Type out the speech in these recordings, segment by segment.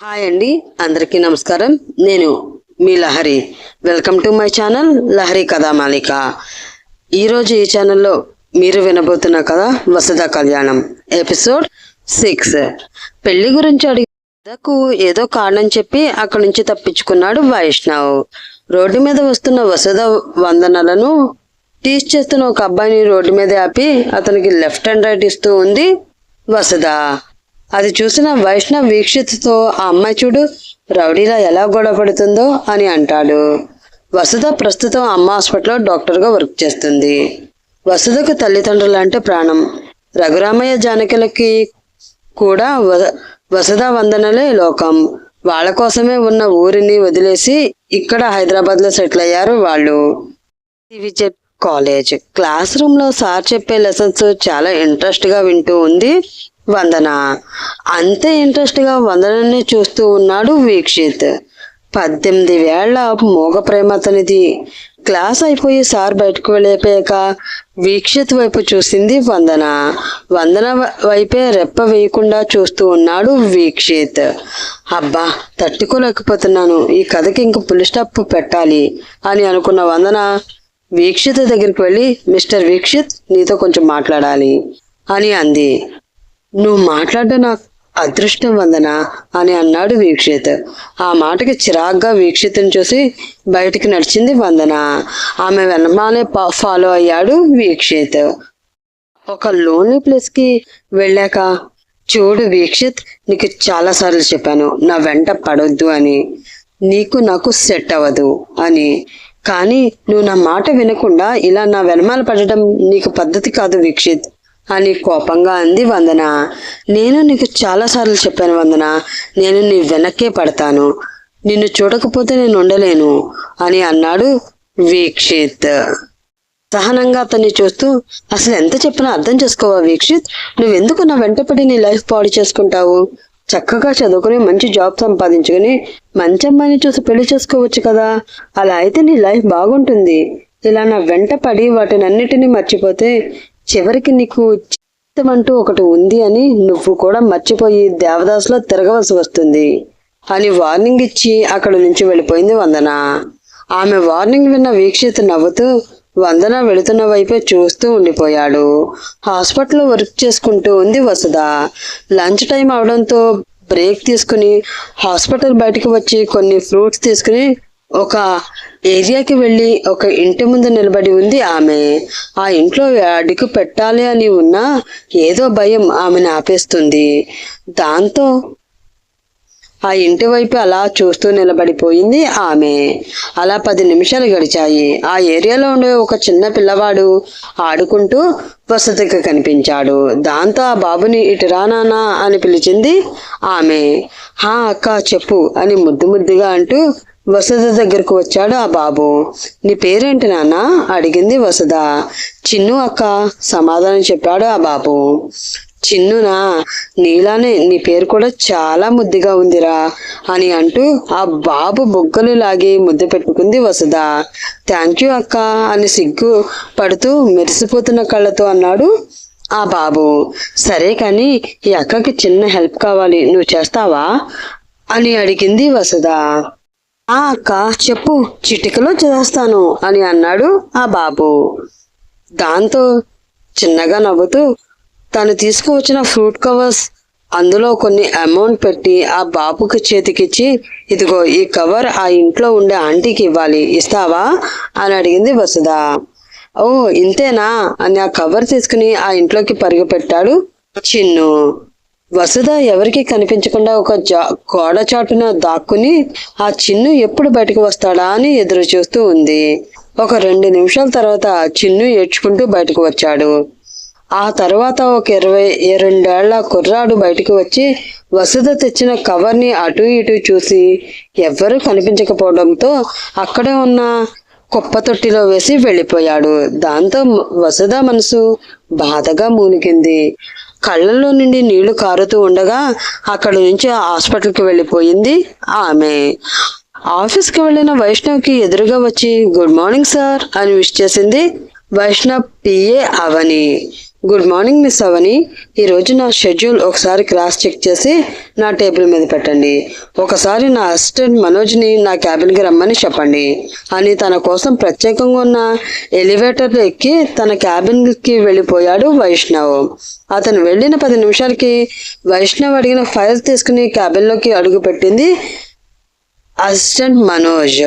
Hi అండి అందరికీ నమస్కారం. నేను మీ Lahari. Welcome to my channel Lahari Kathamalika. ఈరోజు ఈ ఛానల్లో మీరు వినబోతున్న కథ వసుధ కళ్యాణం ఎపిసోడ్ సిక్స్ పెళ్ళి గురించి అడిగకు ఏదో కారణం చెప్పి అక్కడి నుంచి తప్పించుకున్నాడు వైష్ణవ్. రోడ్డు మీద వస్తున్న వసుధ వందనలను టీచ్ చేస్తున్న ఒక అబ్బాయిని రోడ్డు మీద ఆపి అతనికి లెఫ్ట్ అండ్ రైట్ ఇస్తూ ఉంది వసుధ అది చూసిన వైష్ణవ్ వీక్షిత్తో ఆ అమ్మాయి చూడు రౌడీలా ఎలా గొడవపడుతుందో అని అంటాడు. వసుధ ప్రస్తుతం అమ్మ హాస్పిటల్లో డాక్టర్గా వర్క్ చేస్తుంది. వసుధకు తల్లిదండ్రులు అంటే ప్రాణం. రఘురామయ్య జానకులకి కూడా వ- వసుధ వందనలే లోకం. వాళ్ళ కోసమే ఉన్న ఊరిని వదిలేసి ఇక్కడ హైదరాబాద్లో సెటిల్ అయ్యారు వాళ్ళు. విజయ్ కాలేజ్. క్లాస్ రూమ్లో సార్ చెప్పే లెసన్స్ చాలా ఇంట్రెస్ట్గా వింటూ ఉంది. వందన? అంతే ఇంట్రెస్ట్గా వందనని చూస్తూ ఉన్నాడు వీక్షిత్. పద్దెనిమిది వేళ్ళ మూగ ప్రేమ అతనిది. క్లాస్ అయిపోయి సార్ బయటకు వెళ్ళిపోయాక వీక్షిత్ వైపు చూసింది వందన? వందన వైపే రెప్ప వేయకుండా చూస్తూ ఉన్నాడు వీక్షిత్. అబ్బా తట్టుకోలేకపోతున్నాను. ఈ కథకి ఇంక పులి స్టాప్ పెట్టాలి అని అనుకున్న వందన వీక్షిత్ దగ్గరికి వెళ్ళి మిస్టర్ వీక్షిత్ నీతో కొంచెం మాట్లాడాలి అని అంది. నువ్వు మాట్లాడడం నాకు అదృష్టం వందన అని అన్నాడు వీక్షిత్. ఆ మాటకి చిరాగ్గా వీక్షిత్ని చూసి బయటికి నడిచింది వందన. ఆమె వెనమాలే ఫాలో అయ్యాడు వీక్షిత్. ఒక లోన్లీ ప్లేస్కి వెళ్ళాక చూడు వీక్షిత్ నీకు చాలాసార్లు చెప్పాను నా వెంట పడొద్దు అని. నీకు నాకు సెట్ అవ్వదు అని. కానీ నువ్వు నా మాట వినకుండా ఇలా నా వెనమాల పడటం నీకు పద్ధతి కాదు వీక్షిత్. అని కోపంగా అంది వందన. నేను నీకు చాలాసార్లు చెప్పాను వందన. నేను నీ వెనక్కే పడతాను. నిన్ను చూడకపోతే నేను ఉండలేను అని అన్నాడు వీక్షిత్. సహనంగా అతన్ని చూస్తూ అసలు ఎంత చెప్పినా అర్థం చేసుకోవా వీక్షిత్? నువ్వెందుకు నా వెంటపడి నీ లైఫ్ పాడు చేసుకుంటావు? చక్కగా చదువుకుని మంచి జాబ్ సంపాదించుకుని మంచి అమ్మాయిని చూసి పెళ్ళి చేసుకోవచ్చు కదా. అలా అయితే నీ లైఫ్ బాగుంటుంది. ఇలా నా వెంట పడి వాటినన్నిటినీ మర్చిపోతే చివరికి నీకు జీవితం అంటూ ఒకటి ఉంది అని నువ్వు కూడా మర్చిపోయి దేవదాసులో తిరగవలసి వస్తుంది అని వార్నింగ్ ఇచ్చి అక్కడి నుంచి వెళ్ళిపోయింది వందన. ఆమె వార్నింగ్ విన్న వీక్షిత నవ్వుతూ వందన వెళుతున్న వైపే చూస్తూ ఉండిపోయాడు. హాస్పిటల్లో వర్క్ చేసుకుంటూ ఉంది వసుధ. లంచ్ టైం అవడంతో బ్రేక్ తీసుకుని హాస్పిటల్ బయటకు వచ్చి కొన్ని ఫ్రూట్స్ తీసుకుని ఒక ఏరియాకి వెళ్ళి ఒక ఇంటి ముందు నిలబడి ఉంది ఆమె. ఆ ఇంట్లో అడుగు పెట్టాలి అని ఉన్నా ఏదో భయం ఆమెను ఆపేస్తుంది దాంతో ఆ ఇంటి వైపు అలా చూస్తూ నిలబడిపోయింది ఆమె. అలా పది నిమిషాలు గడిచాయి. ఆ ఏరియాలో ఉండే ఒక చిన్న పిల్లవాడు ఆడుకుంటూ వసతికి కనిపించాడు. దాంతో ఆ బాబుని ఇటు రానానా అని పిలిచింది ఆమె. హా అక్క చెప్పు అని ముద్దు ముద్దుగా అంటూ వసుధ దగ్గరకు వచ్చాడు ఆ బాబు. నీ పేరేంటి నాన్న? అడిగింది వసుధ. చిన్ను అక్క సమాధానం చెప్పాడు ఆ బాబు. చిన్నునా నీలానే నీ పేరు కూడా చాలా ముద్దుగా ఉందిరా అని అంటూ ఆ బాబు బొగ్గలు లాగి ముద్దు పెట్టుకుంది వసుధ. థ్యాంక్ యూ అక్క అని సిగ్గు పడుతూ మెరిసిపోతున్న కళ్ళతో అన్నాడు ఆ బాబు. సరే కానీ ఈ అక్కకి చిన్న హెల్ప్ కావాలి నువ్వు చేస్తావా? అని అడిగింది వసుధ. ఆ అక్క చెప్పు చిటికలో చేస్తాను అని అన్నాడు ఆ బాబు. దాంతో చిన్నగా నవ్వుతూ తను తీసుకువచ్చిన ఫ్రూట్ కవర్స్ అందులో కొన్ని అమౌంట్ పెట్టి ఆ బాబుకి చేతికిచ్చి ఇదిగో ఈ కవర్ ఆ ఇంట్లో ఉండే ఆంటీకి ఇవ్వాలి ఇస్తావా? అని అడిగింది వసుధ. ఓ ఇంతేనా? అని ఆ కవర్ తీసుకుని ఆ ఇంట్లోకి పరిగపెట్టాడు చిన్ను. వసుధ ఎవరికి కనిపించకుండా ఒక జా గోడ చాటున దాక్కుని ఆ చిన్ను ఎప్పుడు బయటకు వస్తాడా అని ఎదురు చూస్తూ ఉంది. ఒక రెండు నిమిషాల తర్వాత చిన్ను ఏడ్చుకుంటూ బయటకు వచ్చాడు. ఆ తర్వాత ఒక ఇరవై రెండేళ్ళ కుర్రాడు బయటికి వచ్చి వసుధ తెచ్చిన కవర్ని అటు ఇటు చూసి ఎవ్వరూ కనిపించకపోవడంతో అక్కడే ఉన్న కుప్ప తొట్టిలో వేసి వెళ్ళిపోయాడు. దాంతో వసుధ మనసు బాధగా మూనిగింది కళ్ళల్లో నుండి నీళ్ళు కారుతూ ఉండగా అక్కడి నుంచి హాస్పిటల్కి వెళ్ళిపోయింది ఆమె. ఆఫీస్కి వెళ్ళిన వైష్ణవ్కి ఎదురుగా వచ్చి గుడ్ మార్నింగ్ సార్ అని విష్ చేసింది Vaishnav PA Avani. Good morning miss Avani ఈరోజు నా షెడ్యూల్ ఒకసారి క్రాస్ చెక్ చేసి నా టేబుల్ మీద పెట్టండి. ఒకసారి నా అసిస్టెంట్ మనోజ్ని నా క్యాబిన్కి రమ్మని చెప్పండి. అని తన కోసం ప్రత్యేకంగా ఉన్న ఎలివేటర్లో ఎక్కి తన క్యాబిన్కి వెళ్ళిపోయాడు వైష్ణవ్. అతను వెళ్ళిన పది నిమిషాలకి వైష్ణవ్ అడిగిన ఫైల్ తీసుకుని క్యాబిన్లోకి అడుగుపెట్టింది అసిస్టెంట్ మనోజ్.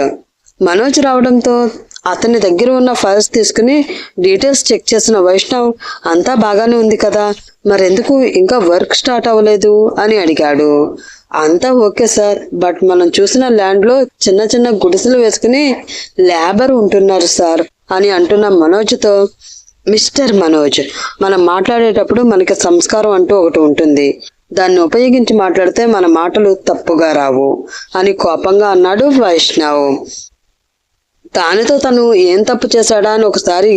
మనోజ్ రావడంతో అతని దగ్గర ఉన్న ఫైల్స్ తీసుకుని డీటెయిల్స్ చెక్ చేసిన వైష్ణవ్ అంతా బాగానే ఉంది కదా మరెందుకు ఇంకా వర్క్ స్టార్ట్ అవ్వలేదు? అని అడిగాడు. అంతా ఓకే సార్ బట్ మనం చూసిన ల్యాండ్లో చిన్న చిన్న గుడిసెలు వేసుకుని లేబర్ ఉంటున్నారు సార్ అని అంటున్న మనోజ్తో మిస్టర్ మనోజ్ మనం మాట్లాడేటప్పుడు మనకి సంస్కారం అంటూ ఒకటి ఉంటుంది. దాన్ని ఉపయోగించి మాట్లాడితే మన మాటలు తప్పుగా రావు అని కోపంగా అన్నాడు వైష్ణవ్. దానితో తను ఏం తప్పు చేశాడా అని ఒకసారి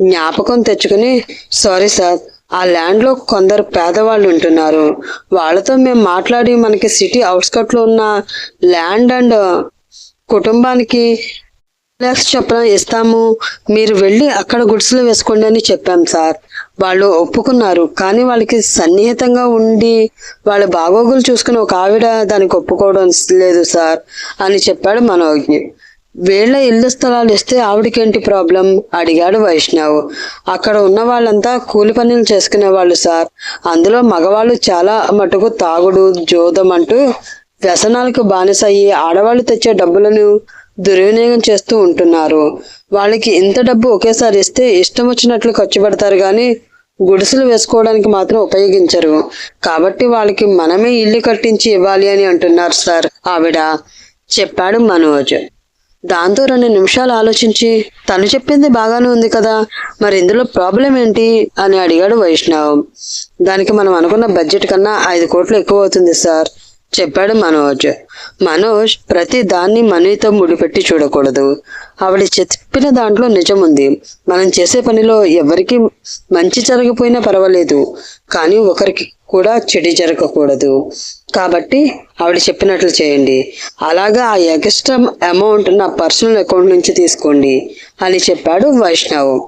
జ్ఞాపకం తెచ్చుకుని సారీ సార్ ఆ ల్యాండ్లో కొందరు పేదవాళ్ళు ఉంటున్నారు. వాళ్ళతో మేము మాట్లాడి మనకి సిటీ అవుట్స్కట్లో ఉన్న ల్యాండ్ అండ్ కుటుంబానికి లాక్స్ చొప్పున ఇస్తాము. మీరు వెళ్ళి అక్కడ గుడిసెలు వేసుకోండి అని చెప్పాం సార్. వాళ్ళు ఒప్పుకున్నారు. కానీ వాళ్ళకి సన్నిహితంగా ఉండి వాళ్ళ బాగోగులు చూసుకుని ఒక ఆవిడ దానికి ఒప్పుకోవడం లేదు సార్ అని చెప్పాడు మనోజ్ఞ. వీళ్ళ ఇల్లు స్థలాలు ఇస్తే ఆవిడకేంటి ప్రాబ్లం? అడిగాడు వైష్ణవ్. అక్కడ ఉన్న వాళ్ళంతా కూలి పనులు చేసుకునే వాళ్ళు సార్. అందులో మగవాళ్ళు చాలా మటుకు తాగుడు జోదం అంటూ వ్యసనాలకు బానిస అయ్యి ఆడవాళ్ళు తెచ్చే డబ్బులను దుర్వినియోగం చేస్తూ ఉంటున్నారు. వాళ్ళకి ఇంత డబ్బు ఒకేసారి ఇస్తే ఇష్టం వచ్చినట్లు ఖర్చు పెడతారు కానీ గుడిసెలు వేసుకోవడానికి మాత్రం ఉపయోగించరు. కాబట్టి వాళ్ళకి మనమే ఇల్లు కట్టించి ఇవ్వాలి అని అంటున్నారు సార్ ఆవిడ. చెప్పాడు మనోజ్. దాంతో రెండు నిమిషాలు ఆలోచించి తను చెప్పింది బాగానే ఉంది కదా మరి ఇందులో ప్రాబ్లం ఏంటి? అని అడిగాడు వైష్ణవ్. దానికి మనం అనుకున్న బడ్జెట్ కన్నా ఐదు కోట్లు ఎక్కువ అవుతుంది సార్ చెప్పాడు మనోజ్. మనోజ్ ప్రతి దాన్ని మనీతో ముడిపెట్టి చూడకూడదు. ఆవిడ చెప్పిన దాంట్లో నిజం ఉంది. మనం చేసే పనిలో ఎవరికి మంచి జరగపోయినా పర్వాలేదు. కానీ ఒకరికి కూడా చెడు జరగకూడదు. కాబట్టి ఆవిడ చెప్పినట్లు చేయండి. అలాగా ఆ ఎక్స్ట్రా అమౌంట్ నా పర్సనల్ అకౌంట్ నుంచి తీసుకోండి అని చెప్పాడు వైష్ణవ్.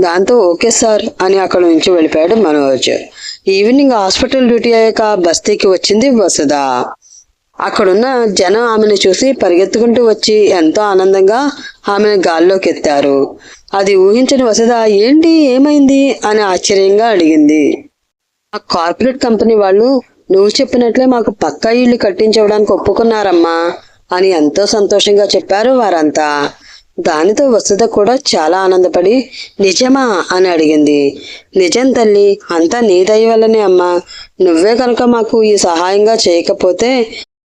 దాంతో ఓకే సార్ అని అక్కడ నుంచి వెళ్ళిపోయాడు మనోజ్. ఈవినింగ్ హాస్పిటల్ డ్యూటీ అయ్యాక బస్తీకి వచ్చింది వసుధ. అక్కడున్న జనం ఆమెను చూసి పరిగెత్తుకుంటూ వచ్చి ఎంతో ఆనందంగా ఆమెను గాల్లోకి ఎత్తారు అది ఊహించని వసుధ ఏంటి ఏమైంది? అని ఆశ్చర్యంగా అడిగింది. ఆ కార్పొరేట్ కంపెనీ వాళ్ళు నువ్వు చెప్పినట్లే మాకు పక్కా ఇల్లు కట్టించవడానికి ఒప్పుకున్నారమ్మా అని ఎంతో సంతోషంగా చెప్పారు వారంతా. దానితో వసుధ కూడా చాలా ఆనందపడి నిజమా? అని అడిగింది. నిజం తల్లి అంతా నీ దయ వల్లనే అమ్మా. నువ్వే కనుక మాకు ఈ సహాయంగా చేయకపోతే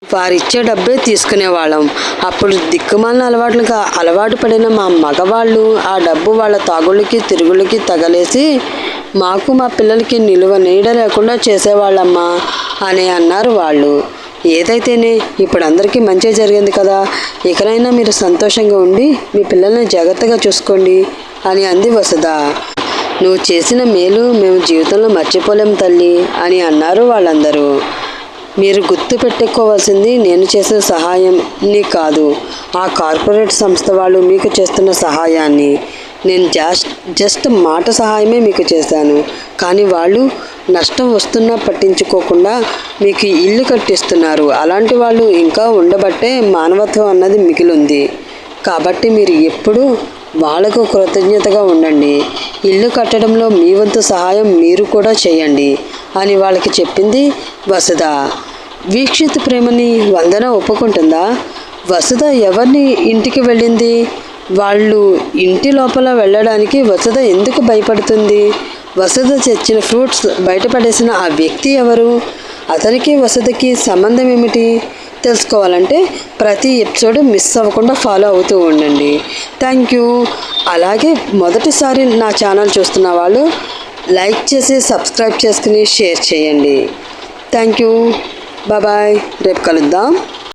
వారిచ్చే డబ్బే తీసుకునేవాళ్ళం. అప్పుడు దిక్కుమాలిన అలవాట్లుగా అలవాటు పడిన మా మగవాళ్ళు ఆ డబ్బు వాళ్ళ తాగుళ్ళకి తిరుగుళ్ళకి తగలేసి మాకు మా పిల్లలకి నిలువ నీడ లేకుండా చేసేవాళ్ళమ్మా అని అన్నారు వాళ్ళు. ఏదైతేనే ఇప్పుడు అందరికీ మంచి జరిగింది కదా. ఇకనైనా మీరు సంతోషంగా ఉండి మీ పిల్లల్ని జాగ్రత్తగా చూసుకోండి అని అంది వసుధ. నువ్వు చేసిన మేలు మేము జీవితంలో మర్చిపోలేం తల్లి అని అన్నారు వాళ్ళందరూ. మీరు గుర్తు పెట్టుకోవాల్సింది నేను చేసిన సహాయం నీ కాదు ఆ కార్పొరేట్ సంస్థ వాళ్ళు మీకు చేస్తున్న సహాయాన్ని. నేను జస్ట్ జస్ట్ మాట సహాయమే మీకు చేశాను. కానీ వాళ్ళు నష్టం వస్తున్నా పట్టించుకోకుండా మీకు ఇల్లు కట్టిస్తున్నారు. అలాంటి వాళ్ళు ఇంకా ఉండబట్టే మానవత్వం అన్నది మిగిలింది. కాబట్టి మీరు ఎప్పుడూ వాళ్ళకు కృతజ్ఞతగా ఉండండి. ఇల్లు కట్టడంలో మీ వంతు సహాయం మీరు కూడా చేయండి అని వాళ్ళకి చెప్పింది వసుధ. వీక్షిత్ ప్రేమని వందన ఒప్పుకుంటుందా? వసుధ ఎవరిని ఇంటికి వెళ్ళింది? వాళ్ళు ఇంటి లోపల వెళ్ళడానికి వసుధ ఎందుకు భయపడుతుంది? వసతి తెచ్చిన ఫ్రూట్స్ బయటపడేసిన ఆ వ్యక్తి ఎవరు? అతనికి వసతికి సంబంధం ఏమిటి? తెలుసుకోవాలంటే ప్రతి ఎపిసోడ్ మిస్ అవ్వకుండా ఫాలో అవుతూ ఉండండి. థ్యాంక్ యూ అలాగే మొదటిసారి నా ఛానల్ చూస్తున్న వాళ్ళు లైక్ చేసి సబ్స్క్రైబ్ చేసుకుని షేర్ చేయండి. థ్యాంక్ యూ బాయ్ రేపు కలుద్దాం.